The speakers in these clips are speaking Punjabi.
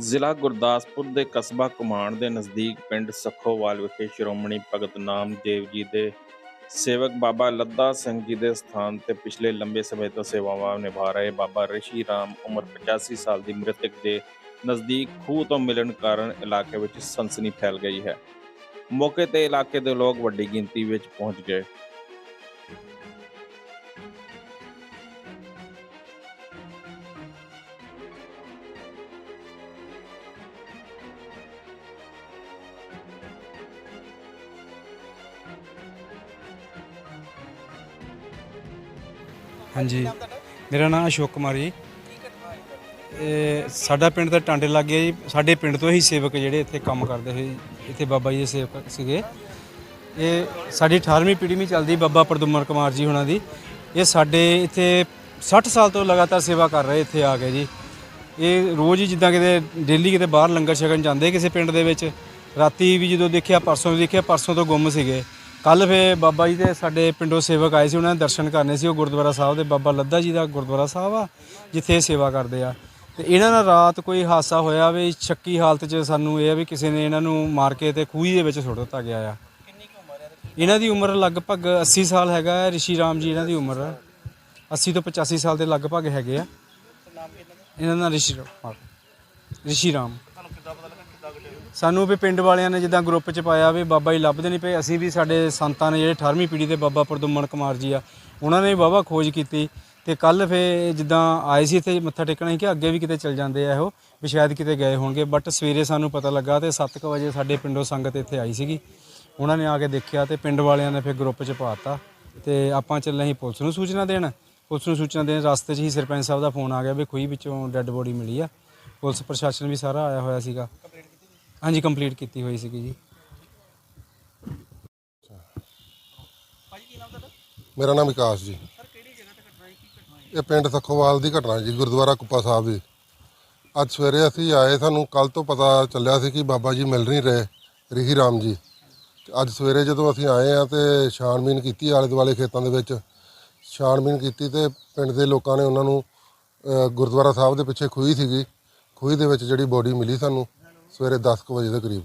ਜ਼ਿਲ੍ਹਾ ਗੁਰਦਾਸਪੁਰ ਦੇ ਕਸਬਾ ਕਮਾਣ ਦੇ ਨਜ਼ਦੀਕ ਪਿੰਡ ਸਖੋਵਾਲ ਵਿਖੇ ਸ਼੍ਰੋਮਣੀ ਭਗਤ ਨਾਮਦੇਵ ਜੀ ਦੇ ਸੇਵਕ ਬਾਬਾ ਲੱਦਾ ਸਿੰਘ ਜੀ ਦੇ ਸਥਾਨ ਤੇ ਪਿਛਲੇ ਲੰਬੇ ਸਮੇਂ ਤੋਂ ਸੇਵਾਵਾਂ ਨਿਭਾ ਰਹੇ ਬਾਬਾ ਰਿਸ਼ੀ ਰਾਮ ਉਮਰ 85 ਸਾਲ ਦੀ ਮ੍ਰਿਤਕ ਦੇ ਨਜ਼ਦੀਕ ਖੂਹ ਤੋਂ ਮਿਲਣ ਕਾਰਨ ਇਲਾਕੇ ਵਿੱਚ ਸਨਸਨੀ ਫੈਲ ਗਈ ਹੈ। ਮੌਕੇ ਤੇ ਇਲਾਕੇ ਦੇ ਲੋਕ ਵੱਡੀ ਗਿਣਤੀ ਵਿੱਚ ਪਹੁੰਚ ਗਏ। ਹਾਂਜੀ। ਮੇਰਾ ਨਾਮ ਅਸ਼ੋਕ ਕੁਮਾਰ ਜੀ। ਇਹ ਸਾਡਾ ਪਿੰਡ ਦਾ ਟਾਂਡੇ ਲੱਗ ਗਿਆ ਜੀ। ਸਾਡੇ ਪਿੰਡ ਤੋਂ ਹੀ ਸੇਵਕ ਜਿਹੜੇ ਇੱਥੇ ਕੰਮ ਕਰਦੇ ਹੋਏ ਇੱਥੇ ਬਾਬਾ ਜੀ ਦੇ ਸੇਵਕ ਸੀਗੇ। ਇਹ ਸਾਡੀ 18ਵੀਂ ਪੀੜ੍ਹੀ ਵਿੱਚ ਚੱਲਦੀ ਬਾਬਾ ਪ੍ਰਦੁਮਨ ਕੁਮਾਰ ਜੀ ਹੁਣਾਂ ਦੀ। ਇਹ ਸਾਡੇ ਇੱਥੇ 60 ਸਾਲ ਤੋਂ ਲਗਾਤਾਰ ਸੇਵਾ ਕਰ ਰਹੇ ਇੱਥੇ ਆ ਕੇ ਜੀ। ਇਹ ਰੋਜ਼ ਹੀ ਜਿੱਦਾਂ ਕਿਤੇ ਡੇਲੀ ਕਿਤੇ ਬਾਹਰ ਲੰਗਰ ਛਕਣ ਜਾਂਦੇ ਕਿਸੇ ਪਿੰਡ ਦੇ ਵਿੱਚ। ਰਾਤੀ ਵੀ ਜਦੋਂ ਦੇਖਿਆ, ਪਰਸੋਂ ਵੀ ਦੇਖਿਆ, ਪਰਸੋਂ ਤੋਂ ਗੁੰਮ ਸੀਗੇ। ਕੱਲ ਫੇ ਬਾਬਾ ਜੀ ਦੇ ਸਾਡੇ ਪਿੰਡੋਂ ਸੇਵਕ ਆਏ ਸੀ, ਉਹਨਾਂ ਨੇ ਦਰਸ਼ਨ ਕਰਨੇ ਸੀ, ਉਹ ਗੁਰਦੁਆਰਾ ਸਾਹਿਬ ਦੇ ਬਾਬਾ ਲੱਦਾ ਜੀ ਦਾ ਗੁਰਦੁਆਰਾ ਸਾਹਿਬ ਆ, ਜਿੱਥੇ ਇਹ ਸੇਵਾ ਕਰਦੇ ਆ। ਤੇ ਇਹਨਾਂ ਨਾਲ ਰਾਤ ਕੋਈ ਹਾਦਸਾ ਹੋਇਆ ਵੀ ਸ਼ੱਕੀ ਹਾਲਤ 'ਚ ਸਾਨੂੰ ਇਹ ਆ ਵੀ ਕਿਸੇ ਨੇ ਇਹਨਾਂ ਨੂੰ ਮਾਰ ਕੇ ਤੇ ਖੂਹੀ ਦੇ ਵਿੱਚ ਸੁੱਟ ਦਿੱਤਾ ਗਿਆ ਆ। ਇਹਨਾਂ ਦੀ ਉਮਰ ਲਗਭਗ 80 ਸਾਲ ਹੈਗਾ ਹੈ ਰਿਸ਼ੀ ਰਾਮ ਜੀ ਇਹਨਾਂ ਦੀ ਉਮਰ 80 ਤੋਂ 85 ਸਾਲ ਦੇ ਲਗਭਗ ਹੈਗੇ ਆ। ਇਹਨਾਂ ਦਾ ਰਿਸ਼ੀ ਰਾਮ ਰਿਸ਼ੀ ਰਾਮ। ਸਾਨੂੰ ਵੀ ਪਿੰਡ ਵਾਲਿਆਂ ਨੇ ਜਿੱਦਾਂ ਗਰੁੱਪ 'ਚ ਪਾਇਆ ਵੀ ਬਾਬਾ ਜੀ ਲੱਭਦੇ ਨਹੀਂ ਪਏ, ਅਸੀਂ ਵੀ ਸਾਡੇ ਸੰਤਾਂ ਨੇ ਜਿਹੜੇ 18ਵੀਂ ਪੀੜ੍ਹੀ ਦੇ ਬਾਬਾ ਪ੍ਰਦੁਮਨ ਕੁਮਾਰ ਜੀ ਆ, ਉਹਨਾਂ ਨੇ ਵਾਹਵਾ ਖੋਜ ਕੀਤੀ ਤੇ ਕੱਲ ਫੇ ਜਿੱਦਾਂ ਆਏ ਸੀ ਇੱਥੇ, ਮੱਥਾ ਟੇਕਣਾ ਸੀ ਕਿ ਅੱਗੇ ਵੀ ਕਿਤੇ ਚੱਲ ਜਾਂਦੇ ਆ ਇਹੋ, ਵੀ ਸ਼ਾਇਦ ਕਿਤੇ ਗਏ ਹੋਣਗੇ ਬਟ ਸਵੇਰੇ ਸਾਨੂੰ ਪਤਾ ਲੱਗਾ ਤੇ 7:00 ਵਜੇ ਸਾਡੇ ਪਿੰਡੋਂ ਸੰਗਤ ਇੱਥੇ ਆਈ ਸੀਗੀ। ਉਹਨਾਂ ਨੇ ਆ ਕੇ ਦੇਖਿਆ ਤੇ ਪਿੰਡ ਵਾਲਿਆਂ ਨੇ ਫਿਰ ਗਰੁੱਪ 'ਚ ਪਾਤਾ ਤੇ ਆਪਾਂ ਚੱਲੇ ਸੀ ਪੁਲਿਸ ਨੂੰ ਸੂਚਨਾ ਦੇਣ। ਪੁਲਿਸ ਨੂੰ ਸੂਚਨਾ ਦੇਣ ਰਸਤੇ 'ਚ ਹੀ ਸਰਪੰਚ ਸਾਹਿਬ ਦਾ ਫੋਨ ਆ ਗਿਆ ਵੀ ਖੂਹੀ ਵਿੱਚੋਂ ਡੈੱਡ ਬੋਡੀ ਮਿਲੀ ਆ। ਪੁਲਿਸ ਪ੍ਰਸ਼ਾਸਨ ਵੀ ਸਾਰਾ ਆਇਆ ਹੋਇਆ ਸੀਗਾ। ਹਾਂਜੀ ਕੰਪਲੀਟ ਕੀਤੀ ਹੋਈ ਸੀਗੀ ਜੀ। ਮੇਰਾ ਨਾਮ ਵਿਕਾਸ ਜੀ। ਇਹ ਪਿੰਡ ਸਖੋਵਾਲ ਦੀ ਘਟਨਾ ਜੀ ਗੁਰਦੁਆਰਾ ਕੁੱਪਾ ਸਾਹਿਬ ਦੀ ਅੱਜ ਸਵੇਰੇ ਅਸੀਂ ਆਏ ਸਾਨੂੰ ਕੱਲ ਤੋਂ ਪਤਾ ਚੱਲਿਆ ਸੀ ਕਿ ਬਾਬਾ ਜੀ ਮਿਲ ਨਹੀਂ ਰਹੇ ਰਿਹੀ ਰਾਮ ਜੀ। ਤੇ ਅੱਜ ਸਵੇਰੇ ਜਦੋਂ ਅਸੀਂ ਆਏ ਆ ਤੇ ਛਾਣਬੀਨ ਕੀਤੀ ਆਲੇ ਦੁਆਲੇ ਖੇਤਾਂ ਦੇ ਵਿੱਚ। ਛਾਣਬੀਨ ਕੀਤੀ ਤੇ ਪਿੰਡ ਦੇ ਲੋਕਾਂ ਨੇ ਉਹਨਾਂ ਨੂੰ ਅ, ਗੁਰਦੁਆਰਾ ਸਾਹਿਬ ਦੇ ਪਿੱਛੇ ਖੂਹੀ ਸੀਗੀ। ਖੂਹੀ ਦੇ ਵਿੱਚ ਜਿਹੜੀ ਬੋਡੀ ਮਿਲੀ ਸਾਨੂੰ। ਸਵੇਰੇ 10 ਕੁ ਵਜੇ ਦੇ ਕਰੀਬ।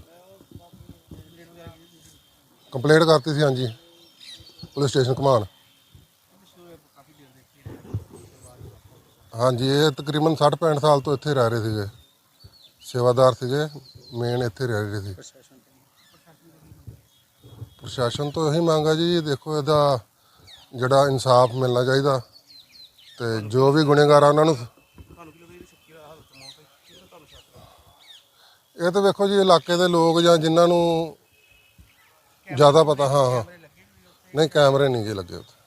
ਕੰਪਲੇਂਟ ਕਰਤੀ ਸੀ, ਹਾਂਜੀ। Police station Ghaman. ਹਾਂਜੀ, ਇਹ ਤਕਰੀਬਨ 60 65 ਸਾਲ ਤੋਂ ਇੱਥੇ ਰਹਿ ਰਹੇ ਸੀਗੇ। ਸੇਵਾਦਾਰ ਸੀਗੇ ਮੇਨ ਇੱਥੇ ਰਹਿ ਰਹੇ ਸੀ। ਪ੍ਰਸ਼ਾਸਨ ਤੋਂ ਇਹੀ ਮੰਗ ਹੈ ਜੀ, ਦੇਖੋ ਇਹਦਾ ਜਿਹੜਾ ਇਨਸਾਫ ਮਿਲਣਾ ਚਾਹੀਦਾ ਤੇ ਜੋ ਵੀ ਗੁਨੇਗਾਰ ਆ ਉਹਨਾਂ ਨੂੰ ਇਹ ਤਾਂ ਵੇਖੋ ਜੀ, ਇਲਾਕੇ ਦੇ ਲੋਕ ਜਾਂ ਜਿਨ੍ਹਾਂ ਨੂੰ ਜ਼ਿਆਦਾ ਪਤਾ, ਹਾਂ ਹਾਂ। ਨਹੀਂ, ਕੈਮਰੇ ਨਹੀਂ ਜੀ ਲੱਗੇ ਉੱਥੇ।